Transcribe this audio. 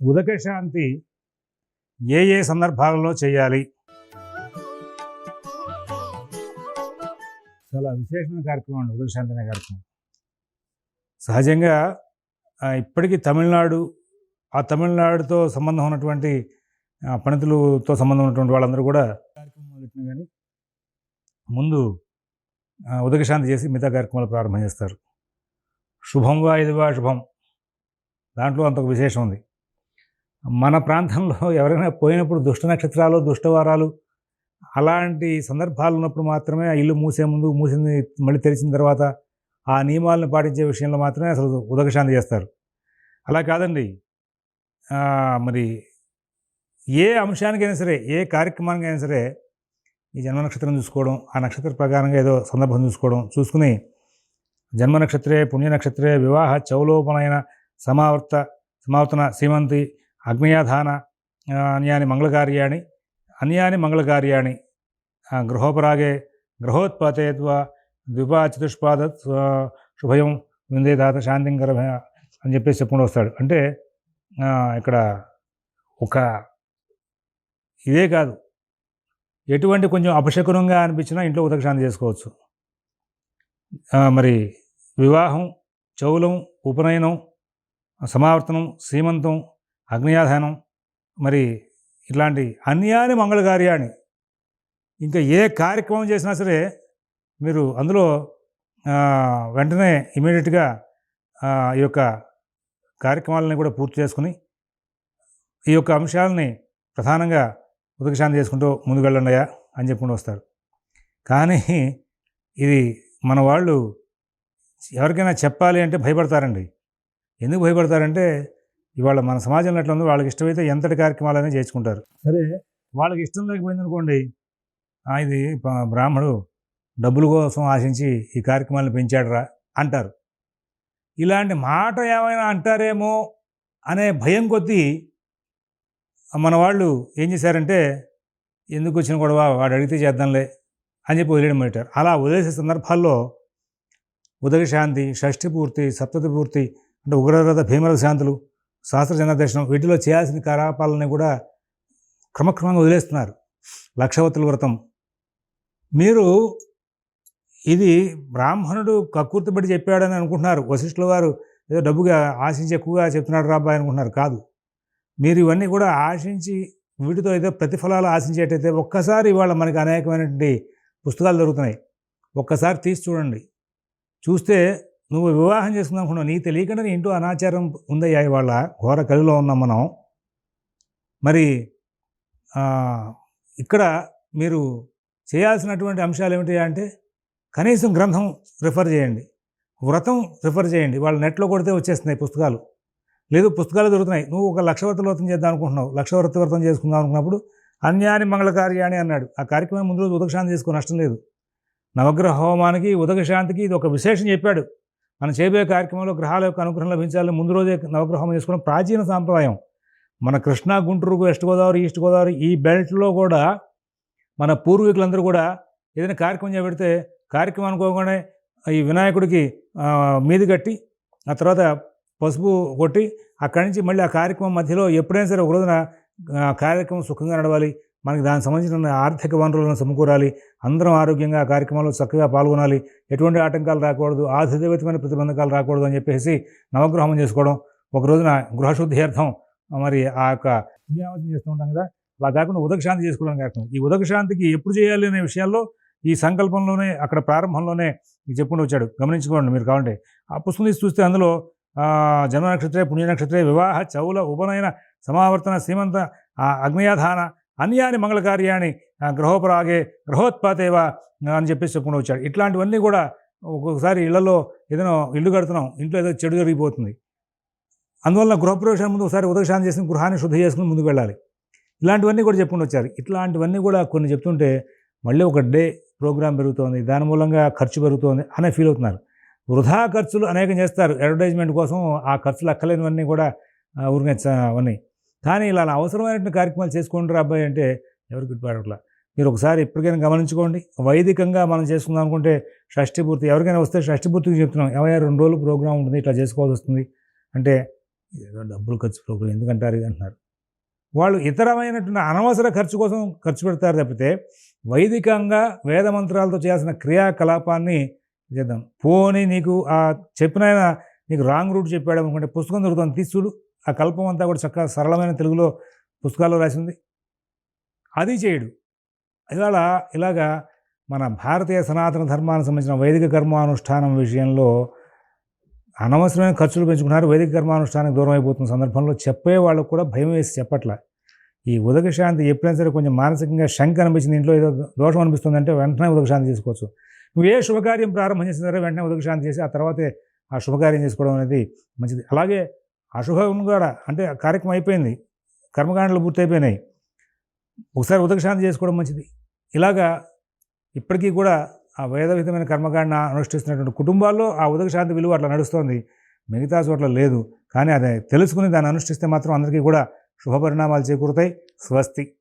ఉదక శాంతి ఏ ఏ సందర్భాలలో చేయాలి? చాలా విశేషమైన కార్యక్రమం అండి ఉదక శాంతి అనే కార్యక్రమం. సహజంగా ఇప్పటికీ తమిళనాడు ఆ తమిళనాడుతో సంబంధం ఉన్నటువంటి పండితులతో సంబంధం ఉన్నటువంటి వాళ్ళందరూ కూడా కార్యక్రమం మొదలెట్టిన కానీ ముందు ఉదకశాంతి ఉదక శాంతి చేసి మిగతా కార్యక్రమాలు ప్రారంభం చేస్తారు. శుభం వా ఇది వా శుభం. దాంట్లో అంత ఒక విశేషం ఉంది. మన ప్రాంతంలో ఎవరైనా పోయినప్పుడు దుష్ట నక్షత్రాలు దుష్టవారాలు అలాంటి సందర్భాలు ఉన్నప్పుడు మాత్రమే ఆ ఇల్లు మూసే ముందు మూసింది మళ్ళీ తెరిచిన తర్వాత ఆ నియమాలను పాటించే విషయంలో మాత్రమే అసలు ఉదకశాంతి చేస్తారు. అలా కాదండి. మరి ఏ అంశానికైనా సరే ఏ కార్యక్రమానికైనా సరే ఈ జన్మ నక్షత్రం చూసుకోవడం ఆ నక్షత్ర ప్రకారంగా ఏదో సందర్భం చూసుకోవడం చూసుకుని జన్మ నక్షత్రే పుణ్య నక్షత్రే వివాహ చౌలోపనైన సమావర్త సమావర్తన సీమంతి అగ్నయాధాన అన్యాని మంగళకార్యాణి అన్యాని మంగళకార్యాణి గృహోపరాగే గృహోత్పాతే ద్విపా చతుష్పాద శుభయం విందే దాత శాంతింకర అని చెప్పేసి చెప్పుకుంటూ వస్తాడు. అంటే ఇక్కడ ఒక ఇదే కాదు. ఎటువంటి కొంచెం అపశకునంగా అనిపించినా ఇంట్లో ఉదక శాంతి చేసుకోవచ్చు. మరి వివాహం చౌలం ఉపనయనం సమావర్తనం సీమంతం అగ్నియాధానం మరి ఇట్లాంటి అన్యాని మంగళకార్యాన్ని ఇంకా ఏ కార్యక్రమం చేసినా సరే మీరు అందులో వెంటనే ఇమీడియట్గా ఈ యొక్క కార్యక్రమాలని కూడా పూర్తి చేసుకుని ఈ యొక్క అంశాలని ప్రధానంగా ఉదకశాంతి చేసుకుంటూ ముందుకు వెళ్ళండియా అని చెప్పుకుంటూ వస్తారు. కానీ ఇది మన వాళ్ళు ఎవరికైనా చెప్పాలి అంటే భయపడతారండి. ఎందుకు భయపడతారంటే ఇవాళ మన సమాజంలో ఎట్లా ఉందో వాళ్ళకి ఇష్టమైతే ఎంతటి కార్యక్రమాలైనా చేసుకుంటారు సరే. వాళ్ళకి ఇష్టం లేకపోయింది అనుకోండి "ఆ, ఇది బ్రాహ్మడు డబ్బుల కోసం ఆశించి ఈ కార్యక్రమాలను పెంచాడురా అంటారు. ఇలాంటి మాట ఏమైనా అంటారేమో అనే భయం కొద్దీ మన వాళ్ళు ఏం చేశారంటే ఎందుకు వచ్చిన గొడవ? వాడు అడిగితే చేద్దాంలే అని చెప్పి వదిలేయడం పెట్టారు అలా వదిలేసే సందర్భాల్లో ఉదక శాంతి షష్ఠి పూర్తి సప్తతి పూర్తి అంటే ఉగ్రరథ భీమరథ శాంతులు శాస్త్ర జనదర్శనం వీటిలో చేయాల్సిన కార్యపాలని కూడా క్రమక్రమంగా వదిలేస్తున్నారు. లక్షవతుల వ్రతం. మీరు ఇది బ్రాహ్మణుడు కక్కుర్తిపడి చెప్పాడని అనుకుంటున్నారు. వశిష్ఠుల వారు ఏదో డబ్బుగా ఆశించి ఎక్కువగా చెప్తున్నాడు రాబాయ్ అనుకుంటున్నారు. కాదు. మీరు ఇవన్నీ కూడా ఆశించి వీటితో ఏదో ప్రతిఫలాలు ఆశించేటైతే ఒక్కసారి ఇవాళ మనకి అనేకమైనటువంటి పుస్తకాలు దొరుకుతున్నాయి. ఒక్కసారి తీసి చూడండి. చూస్తే నువ్వు వివాహం చేసుకుందాం అనుకున్నావు. నీ తెలియకుండా నీ ఇంటూ అనాచారం ఉందయ్యా ఇవాళ. ఘోర కలిలో ఉన్నాం మనం. మరి ఇక్కడ మీరు చేయాల్సినటువంటి అంశాలు ఏమిటి అంటే కనీసం గ్రంథం రిఫర్ చేయండి. వ్రతం రిఫర్ చేయండి. వాళ్ళు నెట్లో కొడితే వచ్చేస్తున్నాయి పుస్తకాలు. లేదు పుస్తకాలు దొరుకుతున్నాయి. నువ్వు ఒక లక్షవర్త వ్రతం చేద్దాం అనుకుంటున్నావు. లక్షవర్త వ్రతం చేసుకుందాం అనుకున్నప్పుడు అన్యాని మంగళకార్యాన్ని అన్నాడు. ఆ కార్యక్రమం ముందు రోజు ఉదకశాంతి చేసుకో నష్టం లేదు. నవగ్రహ హోమానికి ఉదకశాంతికి ఇది ఒక విశేషం చెప్పాడు. మనం చేయబోయే కార్యక్రమంలో గ్రహాల యొక్క అనుగ్రహం లభించాలని ముందు రోజే నవగ్రహం హోమం చేసుకోవడం ప్రాచీన సాంప్రదాయం. మన కృష్ణా గుంటూరు వెస్ట్ గోదావరి ఈస్ట్ గోదావరి ఈ బెల్ట్లో కూడా మన పూర్వీకులందరూ కూడా ఏదైనా కార్యక్రమం చేపెడితే కార్యక్రమం అనుకోగానే ఈ వినాయకుడికి మీది కట్టి ఆ తర్వాత పసుపు కొట్టి అక్కడి నుంచి మళ్ళీ ఆ కార్యక్రమం మధ్యలో ఎప్పుడైనా సరే ఒక రోజున కార్యక్రమం సుఖంగా నడవాలి. మనకి దానికి సంబంధించిన ఆర్థిక వనరులను సమకూరాలి అందరం ఆరోగ్యంగా ఆ కార్యక్రమంలో చక్కగా పాల్గొనాలి ఎటువంటి ఆటంకాలు రాకూడదు ఆధిదైవితమైన ప్రతిబంధకాలు రాకూడదు అని చెప్పేసి నవగ్రహం చేసుకోవడం ఒక రోజున గృహశుద్ధ్యర్థం మరి ఆ యొక్క పుణ్యావచనం చేస్తూ ఉంటాం కదా. అలా కాకుండా ఉదకశాంతి చేసుకోవడం కాకుండా ఈ ఉదకశాంతికి ఎప్పుడు చేయాలి అనే విషయాల్లో ఈ సంకల్పంలోనే అక్కడ ప్రారంభంలోనే చెప్పుకుంటూ వచ్చాడు. గమనించుకోండి మీరు కావాలంటే. ఆ పుస్తకం తీసి చూస్తే అందులో జన్మ నక్షత్రే పుణ్య నక్షత్రే వివాహ చౌల ఉపనయన సమావర్తన సీమంత ఆ, అగ్నయాధాన అన్యాని మంగళకార్యాన్ని గ్రహోపరాగే గ్రహోత్పాతేవా అని చెప్పేసి చెప్పుకుని వచ్చాడు. ఇట్లాంటివన్నీ కూడా ఒక్కొక్కసారి ఇళ్ళలో ఏదైనా ఇల్లు కడుతున్నాం ఇంట్లో ఏదో చెడు జరిగిపోతుంది. అందువల్ల గృహప్రవేశం ముందు ఒకసారి ఉదయశాంతి చేసుకుని గృహాన్ని శుద్ధి చేసుకుని ముందుకు వెళ్ళాలి. ఇలాంటివన్నీ కూడా చెప్పుకుంటూ వచ్చారు. ఇట్లాంటివన్నీ కూడా కొన్ని చెప్తుంటే మళ్ళీ ఒక డే ప్రోగ్రామ్ పెరుగుతోంది దాని మూలంగా ఖర్చు పెరుగుతోంది అనే ఫీల్ అవుతున్నారు. వృధా ఖర్చులు అనేకం చేస్తారు. అడ్వర్టైజ్మెంట్ కోసం ఆ ఖర్చులు అక్కలేనివన్నీ కూడా ఊరికే అవన్నీ. కానీ ఇలా అవసరమైనటువంటి కార్యక్రమాలు చేసుకుంటారు అబ్బాయి అంటే ఎవరు గుర్తుపడట్లా. మీరు ఒకసారి ఎప్పటికైనా గమనించుకోండి. వైదికంగా మనం చేసుకుందాం అనుకుంటే షష్ఠి పూర్తి ఎవరికైనా వస్తే షష్ఠి పూర్తికి చెప్తున్నాం. ఎవరైనా రెండు రోజులు ప్రోగ్రామ్ ఉంటుంది ఇట్లా చేసుకోవాల్సి వస్తుంది. అంటే ఏదో డబ్బులు ఖర్చు ప్రోగ్రాం ఎందుకంటారు అంటున్నారు. వాళ్ళు ఇతరమైనటువంటి అనవసర ఖర్చు కోసం ఖర్చు పెడతారు తప్పితే వైదికంగా వేద మంత్రాలతో చేయాల్సిన క్రియాకలాపాన్ని చేద్దాం. పోనీ నీకు ఆ చెప్పిన ఆయన నీకు రాంగ్ రూట్ చెప్పాడు అనుకుంటే పుస్తకం దొరుకుతుంది తీసుడు ఆ కల్పం అంతా కూడా చక్కగా సరళమైన తెలుగులో పుస్తకాల్లో రాసింది. అది చేయడు. ఇవాళ ఇలాగా మన భారతీయ సనాతన ధర్మానికి సంబంధించిన వైదిక కర్మానుష్ఠానం విషయంలో అనవసరమైన ఖర్చులు పెంచుకున్నారు వైదిక కర్మానుష్ఠానానికి దూరం అయిపోతున్న సందర్భంలో చెప్పే వాళ్ళకు కూడా భయం వేసి చెప్పట్ల. ఈ ఉదక శాంతి ఎప్పుడైనా సరే కొంచెం మానసికంగా శంక అనిపించింది. ఇంట్లో ఏదో దోషం అనిపిస్తుందంటే వెంటనే ఉదక శాంతి చేసుకోవచ్చు. నువ్వు ఏ శుభకార్యం ప్రారంభం చేసిన సరే వెంటనే ఉదక శాంతి చేసి ఆ తర్వాతే ఆ శుభకార్యం చేసుకోవడం అనేది మంచిది. అలాగే అశుభం కూడా అంటే కార్యక్రమం అయిపోయింది. కర్మకాండలు పూర్తయిపోయినాయి. ఒకసారి ఉదకశాంతి చేసుకోవడం మంచిది. ఇలాగా ఇప్పటికీ కూడా ఆ వేదవిధమైన కర్మకాండ అనుష్ఠిస్తున్నటువంటి కుటుంబాల్లో ఆ ఉదకశాంతి విలువ అట్లా నడుస్తోంది. మిగతా చోట్ల లేదు. కానీ అదే తెలుసుకుని దాన్ని అనుష్ఠిస్తే మాత్రం అందరికీ కూడా శుభ పరిణామాలు చేకూరుతాయి. స్వస్తి.